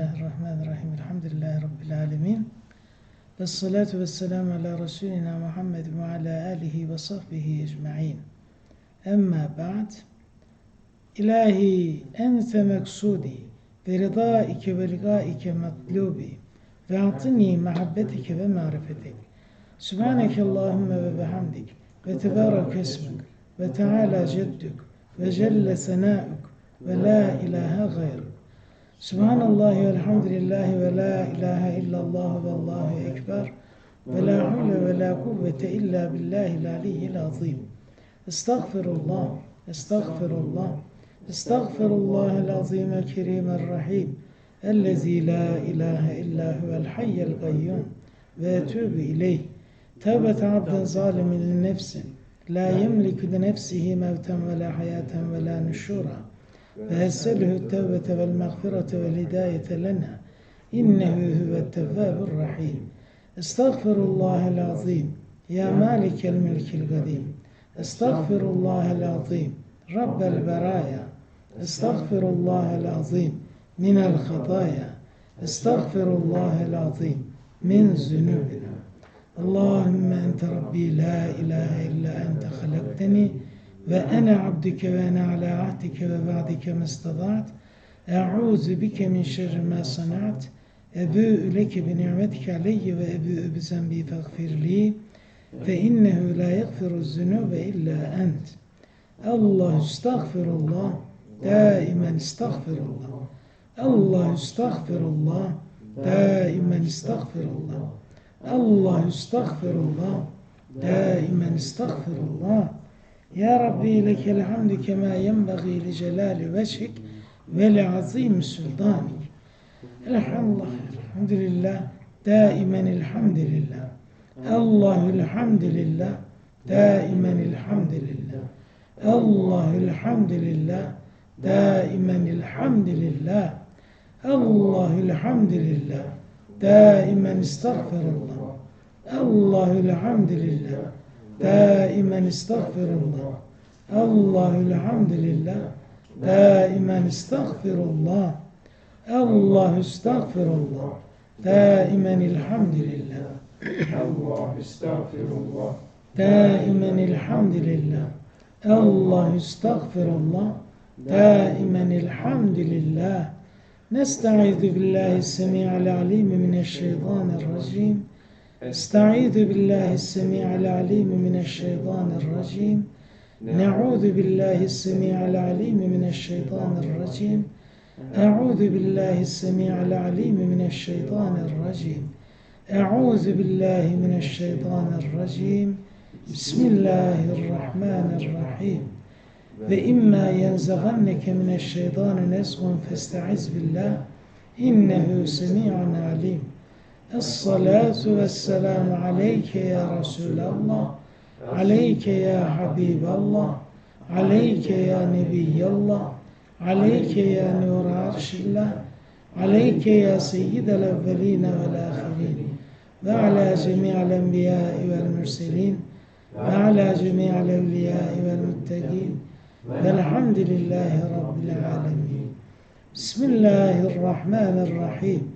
الله الرحمن الرحيم. الحمد لله رب العالمين. والصلاة والسلام على رسولنا محمد وعلى آله وصحبه أجمعين. أما بعد إلهي أنت مقصودي برضائك ولقائك مطلوبي فأعطني محبتك ومعرفتك. سبحانك اللهم وبحمدك وتبارك اسمك وتعالى جدك وجل ثناؤك ولا إله غيرك. Ve teala ceddük ve la ilahe illallah ve allahu ekber ve la havle ve la kuvvete illa billahil aliyyil azim. Estağfirullah, estağfirullah, estağfirullahel azim el kerim el rahim. Ellezî la ilahe illa huvel hayyel gayyum ve etûbü ileyh. Tevbet abden zalimin li nefsi. La yemliku li nefsihi mevten ve la hayaten ve la nüşura. فيسأله التوبة والمغفرة والهداية لنا إنه هو التواب الرحيم. أستغفر الله العظيم. يا مالك الملك القديم أستغفر الله العظيم. رب البرايا. أستغفر الله العظيم. من الخطايا. أستغفر الله العظيم. من ذنوبنا. اللهم أنت ربي لا إله إلا أنت خلقتني ve ene abdike ve ene ala ahdike ve vaadike mestadat. E'ûzu bike min şerri ma sanat. Ebû'ü leke bi ni'metike aleyye ve ebû'ü bi zembi feğfirli. Fe innehu la yeğfiru zunube illa ent. Allah estağfirullah. Daimen estağfirullah. Allah estağfirullah. Daimen estağfirullah. Allah estağfirullah. Daimen estağfirullah. Ya Rabbi lekel hamdü kema yenbeği li celali veçhik ve li azim sultanik. Elhamdülillah, elhamdülillah, daimen elhamdülillah. Allahül hamdülillah, daimen elhamdülillah. Allahül hamdülillah, daimen elhamdülillah. Allahül hamdülillah, daimen estağfirullah. Allahül hamdülillah daimen estağfirullah. Allahül hamdülillah. Daimen estağfirullah. Allahü estağfirullah. Daimen elhamdülillah. Allahü estağfirullah. Daimen elhamdülillah. Allahü estağfirullah. Daimen elhamdülillah. Nestaizu billahi semi'al alim mineşşeytanirracim. الله استغفر الله دائما الحمد لله الله استغفر الله دائما الحمد لله نستعيذ بالله السميع العليم من الشيطان الرجيم استعيذ بالله السميع العليم من الشيطان الرجيم نعوذ بالله السميع العليم من الشيطان الرجيم أعوذ بالله السميع العليم من الشيطان الرجيم أعوذ بالله من الشيطان الرجيم بسم الله الرحمن الرحيم وإما ينزغنك من الشيطان نزغ فاستعذ بالله إنه سميع عليم Es-salatu vesselamu aleyke ya Resulallah. Aleyke ya Habiballah. Aleyke ya Nebiyallah. Aleyke ya Nur Arşillah. Aleyke ya Seyyidel Evveline vel Ahirin. Ve ala cemi'al enbiyai vel mürselin. Ve ala cemi'al evliyai vel müttegin. Velhamdülillahi Rabbil alemin. Bismillahirrahmanirrahim.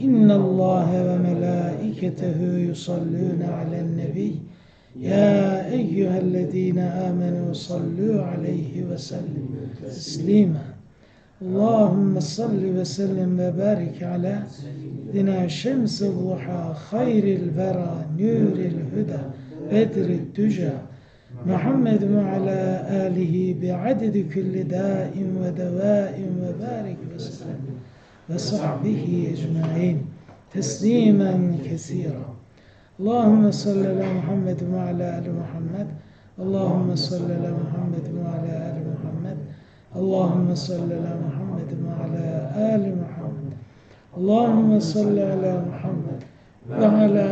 إن الله وملائكته يصلون على النبي يا أيها الذين آمنوا صلوا عليه وسلموا تسليما اللهم صل وسلم وبارك على سيدنا شمس الضحى خير البرى نور الهدى بدر الدجى محمد وعلى آله بعدد كل داء ودواء وبارك وسلم وصحبه أجمعين تسليما كثيرا اللهم صل على محمد وعلى آل محمد اللهم صل على محمد وعلى آل محمد اللهم صل على محمد وعلى آل محمد اللهم صل على محمد وعلى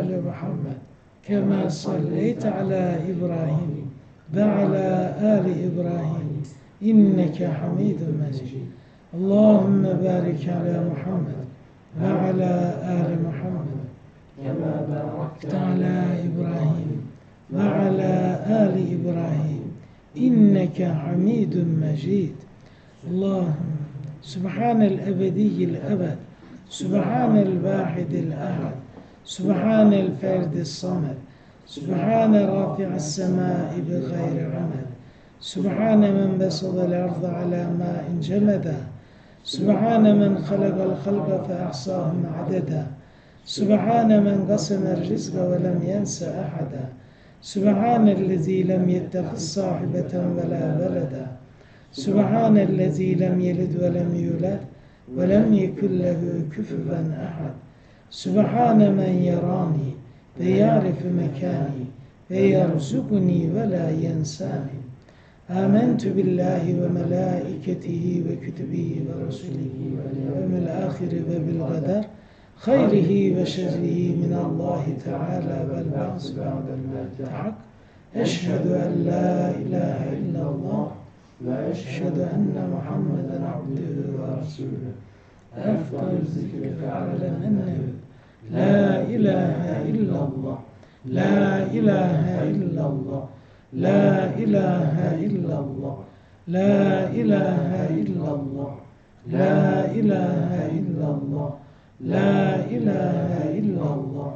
آل محمد كما صليت على إبراهيم وعلى آل إبراهيم إنك حميد مجيد اللهم بارك على محمد وعلى آل محمد كما باركت على إبراهيم وعلى آل إبراهيم إنك حميد مجيد. اللهم سبحان الأبدي الأبد سبحان الواحد الأحد سبحان الفرد الصمد سبحان رافع السماء بغير عمد سبحان من بسط الأرض على ماء جمدا سبحان من خلق الخلق فأحصاهم عددا. سبحان من قسم الرزق ولم ينس أحدا. سبحان الذي لم يتخذ صاحبة ولا ولدا. سبحان الذي لم يلد ولم يولد ولم يكن له كفوا أحد. سبحان من يراني ويعرف مكاني ويرزقني ولا ينساني. آمنت بالله وملائكته وكتبه ورسله واليوم الآخر وبالقدر خيره وشره من الله تعالى والبعث بعد الموت أشهد أن لا إله إلا الله وأشهد أن محمدا عبده ورسوله. أفضل الذكر فعلا أنه لا إله إلا الله. لا إله إلا الله. لا إله إلا الله. لا إله إلا الله. لا إله إلا الله. لا إله إلا الله.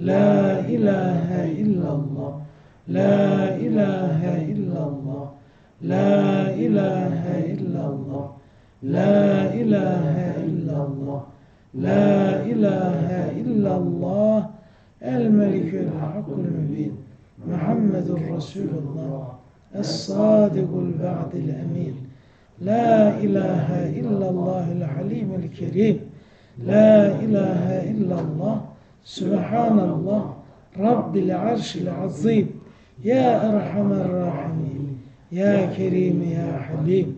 لا إله إلا الله. لا إله إلا الله. لا إله إلا الله. لا إله إلا الله. لا إله إلا الله. الملك الحق المبين. محمد رسول الله الصادق البعد الأمين. لا إله إلا الله الحليم الكريم. لا إله إلا الله سبحان الله رب العرش العظيم. يا أرحم الراحمين يا كريم يا حليم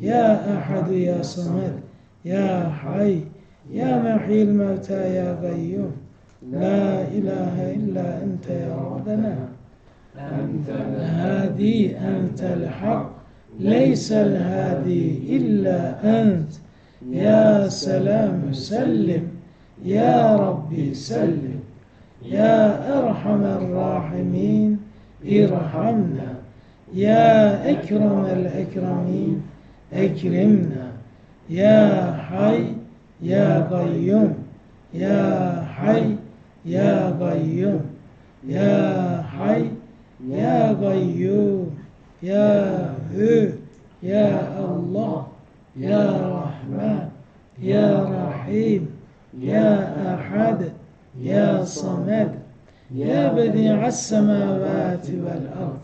يا أحد يا صمد يا حي يا محيي الموتى يا قيوم. لا إله إلا أنت يا ربنا. أنت الهادي أنت الحق. ليس الهادي إلا أنت. يا سلام سلم يا ربي سلم. يا أرحم الراحمين ارحمنا. يا أكرم الأكرمين أكرمنا. يا حي يا قيوم. يا حي يا قيوم. يا حي يا قيوم يا هو يا الله يا رحمن يا رحيم يا أحد يا صمد يا بديع السماوات والأرض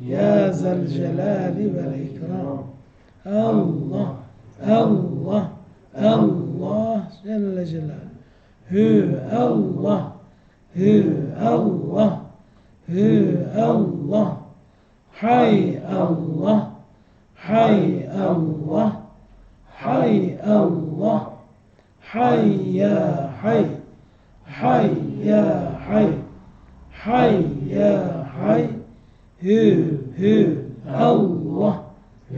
يا ذا الجلال والإكرام. الله الله الله جل جلاله. هو الله هو الله. هو الله. حي الله. حي الله. حي الله. حي يا حي. حي يا حي. حي يا حي. هو هو الله.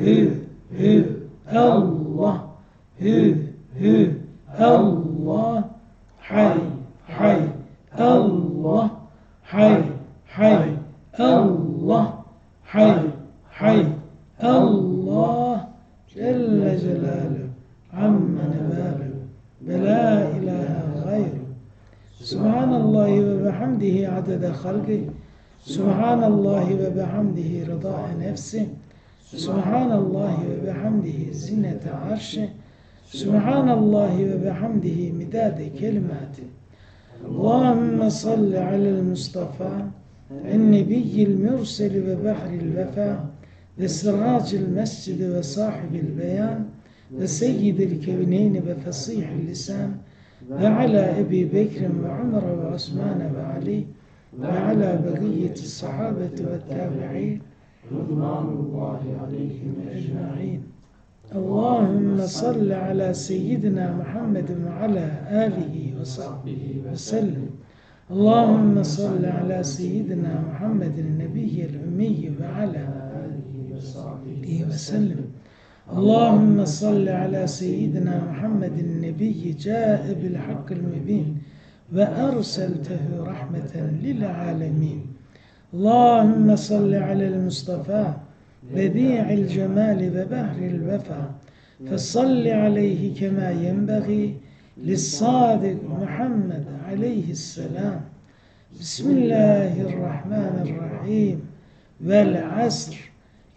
هو هو الله. halki Subhanallahi ve bihamdihi rıdae nefsi Subhanallahi ve bihamdihi zinnete arşi Subhanallahi ve bihamdihi midade kelimati Allahümme salli alel Mustafa النبي المرسل وبحر الوفا وسراج المسجد وصاحب البيان وسيد الكونين وفصيح اللسان وعلى أبي بكر وعمر وعثمان وعلي وعلى بقية الصحابة والتابعين رضوان الله عليهم أجمعين. اللهم صل على سيدنا محمد وعلى آله وصحبه وسلم. اللهم صل على سيدنا محمد النبي الأمي وعلى آله وصحبه وسلم. اللهم صل على سيدنا محمد النبي جاء بالحق المبين. وأرسلته رحمة للعالمين. اللهم صل على المصطفى بديع الجمال وبحر الوفا. فصل عليه كما ينبغي للصادق محمد عليه السلام. بسم الله الرحمن الرحيم. والعصر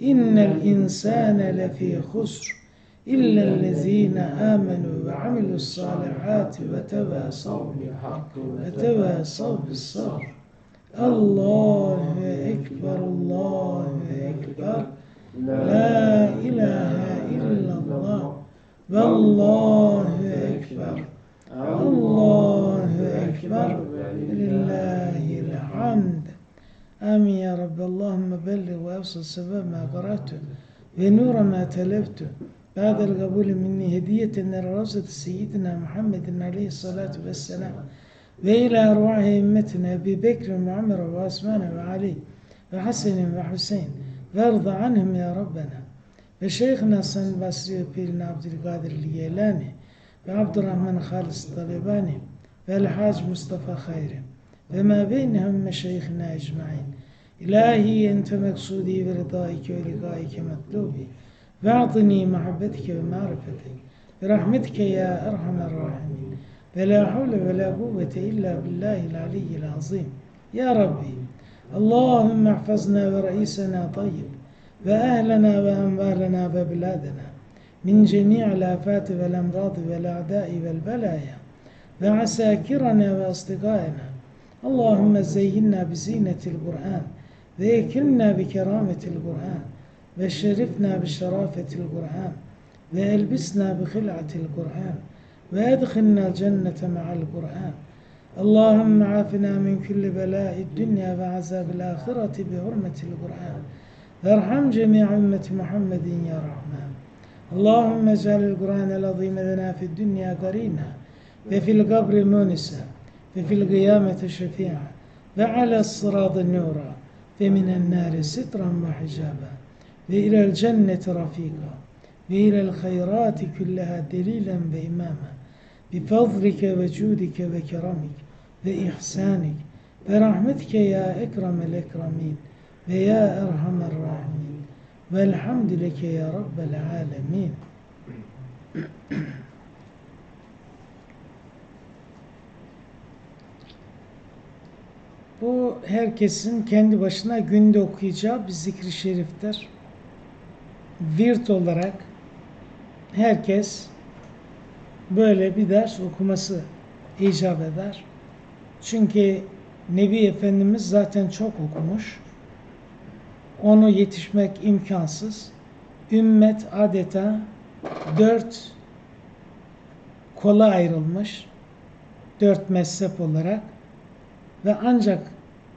إن الإنسان لفي خسر. إلا الذين آمنوا وعملوا الصالحات وتواصوا بالحق وتواصوا بالصبر. الله أكبر الله أكبر. لا إله إلا الله. والله أكبر. الله أكبر. لله الحمد. آمين يا رب. اللهم بلغ وأوصل سبب ما قرأته ونور ما تلفته بعد القبول مني هدية من روضة سيدنا محمد عليه الصلاة والسلام وإلى أرواح أئمتنا أبي بكر وعمر وعثمان وعلي وحسن وحسين وارض عنهم يا ربنا. وشيخنا سن بصري وبيرنا عبد القادر الجيلاني وعبد الرحمن خالص الطلباني والحاج مصطفى خيري وما بينهم مشايخنا أجمعين. إلهي أنت مقصودي برضائك ولقائك مطلوبي. واعطني محبتك ومعرفتك برحمتك يا أرحم الراحمين. ولا حول ولا قوة إلا بالله العلي العظيم. يا ربي اللهم احفظنا ورئيسنا طيب وأهلنا وأموالنا وبلادنا من جميع الآفات والأمراض والأعداء والبلايا وعساكرنا وأصدقائنا. اللهم زينا بزينة القرآن ويكرمنا بكرامة القرآن وشرفنا بشرافة القرآن وألبسنا بخلعة القرآن وأدخلنا الجنة مع القرآن. اللهم عافنا من كل بلاء الدنيا وعذاب الآخرة بحرمة القرآن. وارحم جميع أمة محمد يا رحمن. اللهم اجعل القرآن العظيم لنا في الدنيا قرينا وفي القبر مونسا وفي القيامة شفيعا وعلى الصراط نورا ومن النار سترا وحجابا. ve ilel cenneti rafika ve ilel hayrati külleha delilen ve imame bi fazlike ve cudike ve keramik ve ihsanik. Ve rahmetike ya ekremel ekremin ve ya erhamer rahimin. Velhamdüleke ya rabbel alemin. Bu herkesin kendi başına günde okuyacağı bir zikri şeriftir. Virt olarak herkes böyle bir ders okuması icap eder. Çünkü Nebi Efendimiz zaten çok okumuş. Onu yetişmek imkansız. Ümmet adeta dört kola ayrılmış. Dört mezhep olarak ve ancak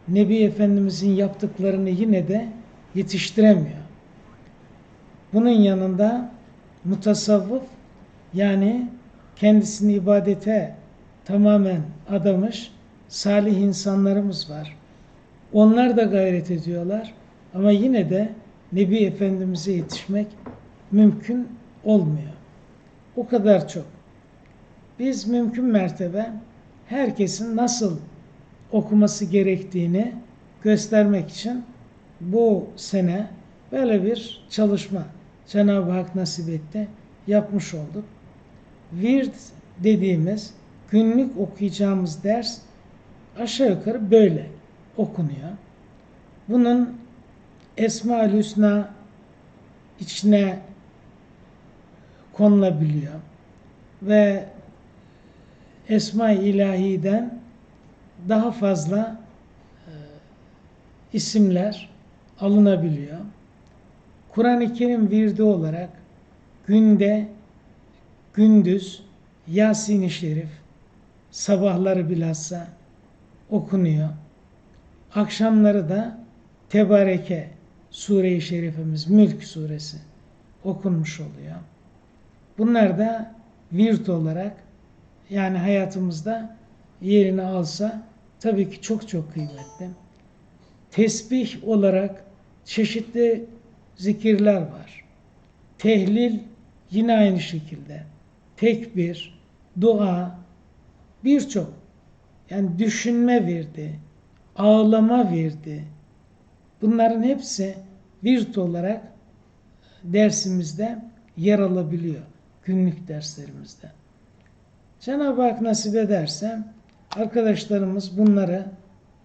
Nebi Efendimizin yaptıklarını yine de yetiştiremiyor. Bunun yanında mutasavvıf yani kendisini ibadete tamamen adamış salih insanlarımız var. Onlar da gayret ediyorlar ama yine de Nebi Efendimiz'e yetişmek mümkün olmuyor. O kadar çok. Biz mümkün mertebe herkesin nasıl okuması gerektiğini göstermek için bu sene böyle bir çalışma Cenab-ı Hak nasip etti, yapmış olduk. Virt dediğimiz günlük okuyacağımız ders aşağı yukarı böyle okunuyor. Bunun Esma-ül Hüsna içine konulabiliyor ve Esma-i İlahi'den daha fazla e, isimler alınabiliyor. Kur'an-ı Kerim virdi olarak günde, gündüz Yasin-i Şerif, sabahları bilhassa okunuyor. Akşamları da Tebareke Sure-i Şerifimiz, Mülk Suresi okunmuş oluyor. Bunlar da virt olarak yani hayatımızda yerini alsa tabii ki çok çok kıymetli. Tesbih olarak çeşitli zikirler var. Tehlil yine aynı şekilde. Tekbir, dua, birçok yani düşünme verdi, ağlama verdi. Bunların hepsi virt olarak dersimizde yer alabiliyor. Günlük derslerimizde. Cenab-ı Hak nasip ederse arkadaşlarımız bunları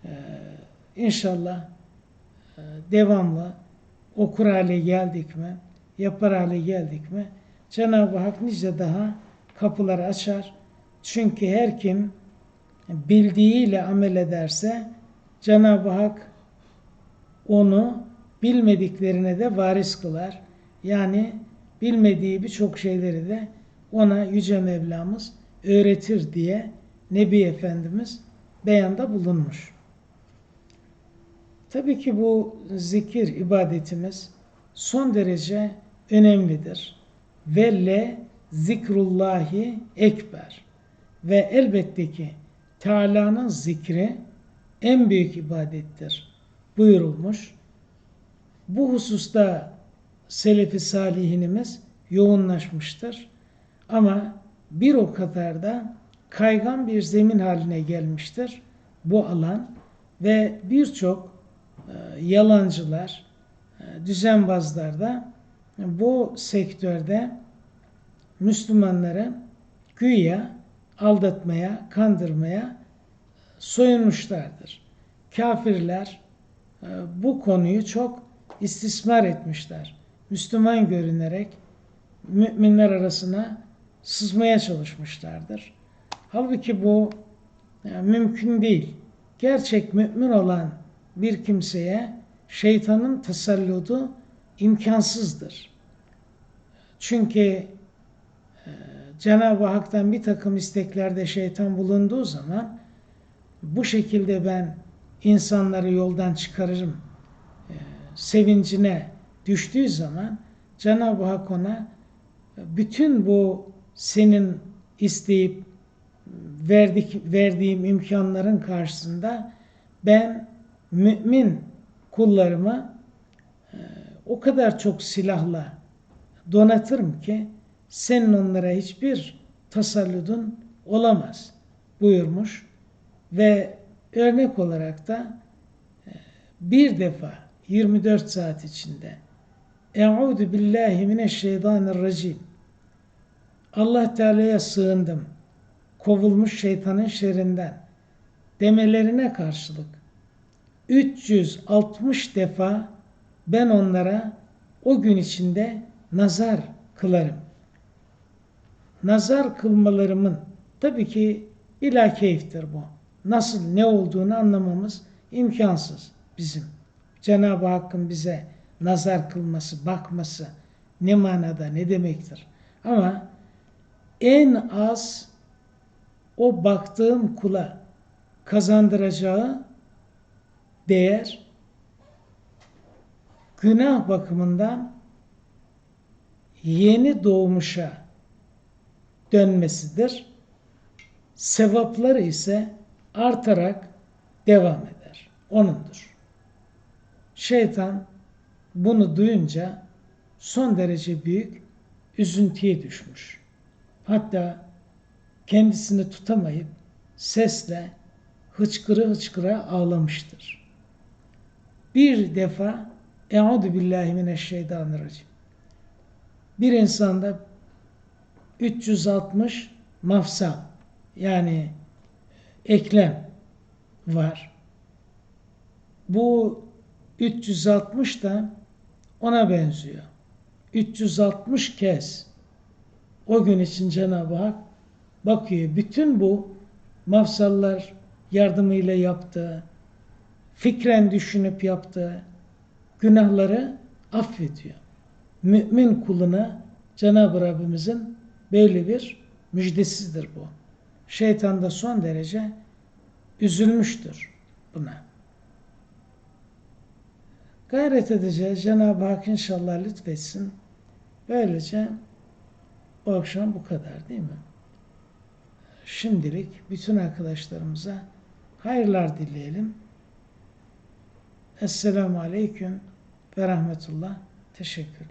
e, inşallah e, devamlı okur hale geldik mi, yapar hale geldik mi Cenab-ı Hak nice daha kapıları açar. Çünkü her kim bildiğiyle amel ederse Cenab-ı Hak onu bilmediklerine de varis kılar. Yani bilmediği birçok şeyleri de ona Yüce Mevlamız öğretir diye Nebi Efendimiz beyanda bulunmuş. Tabii ki bu zikir ibadetimiz son derece önemlidir. Ve le zikrullahi ekber. Ve elbette ki Teala'nın zikri en büyük ibadettir buyurulmuş. Bu hususta Selefi Salihinimiz yoğunlaşmıştır. Ama bir o kadar da kaygan bir zemin haline gelmiştir bu alan ve birçok yalancılar, e, düzenbazlar da bu sektörde Müslümanları güya aldatmaya, kandırmaya soyunmuşlardır. Kafirler e, bu konuyu çok istismar etmişler. Müslüman görünerek müminler arasına sızmaya çalışmışlardır. Halbuki bu yani mümkün değil. Gerçek mümin olan bir kimseye şeytanın tasalludu imkansızdır. Çünkü e, Cenab-ı Hak'tan bir takım isteklerde şeytan bulunduğu zaman bu şekilde ben insanları yoldan çıkarırım e, sevincine düştüğü zaman Cenab-ı Hak ona bütün bu senin isteyip verdik, verdiğim imkanların karşısında ben mümin kullarımı e, o kadar çok silahla donatırım ki senin onlara hiçbir tasalludun olamaz buyurmuş ve örnek olarak da e, bir defa 24 saat içinde Euzu billahi mineşşeytanirracim Allah Teala'ya sığındım. Kovulmuş şeytanın şerrinden demelerine karşılık 360 defa ben onlara o gün içinde nazar kılarım. Nazar kılmalarımın tabii ki ila keyiftir bu. Nasıl ne olduğunu anlamamız imkansız bizim. Cenab-ı Hakk'ın bize nazar kılması, bakması ne manada, ne demektir. Ama en az o baktığım kula kazandıracağı değer günah bakımından yeni doğmuşa dönmesidir. Sevapları ise artarak devam eder. Onundur. Şeytan bunu duyunca son derece büyük üzüntüye düşmüş. Hatta kendisini tutamayıp sesle hıçkırı hıçkıra ağlamıştır. Bir defa Euzu billahi mineşşeytanirracim. Bir insanda 360 mafsal yani eklem var. Bu 360 da ona benziyor. 360 kez o gün için Cenab-ı Hak bakıyor. Bütün bu mafsallar yardımıyla yaptığı, fikren düşünüp yaptığı günahları affediyor. Mümin kuluna Cenab-ı Rabbimizin böyle bir müjdesidir bu. Şeytan da son derece üzülmüştür buna. Gayret edeceğiz. Cenab-ı Hak inşallah lütfetsin. Böylece Bu akşam bu kadar değil mi? Şimdilik bütün arkadaşlarımıza hayırlar dileyelim. Esselamu Aleyküm ve Rahmetullah. Teşekkürler.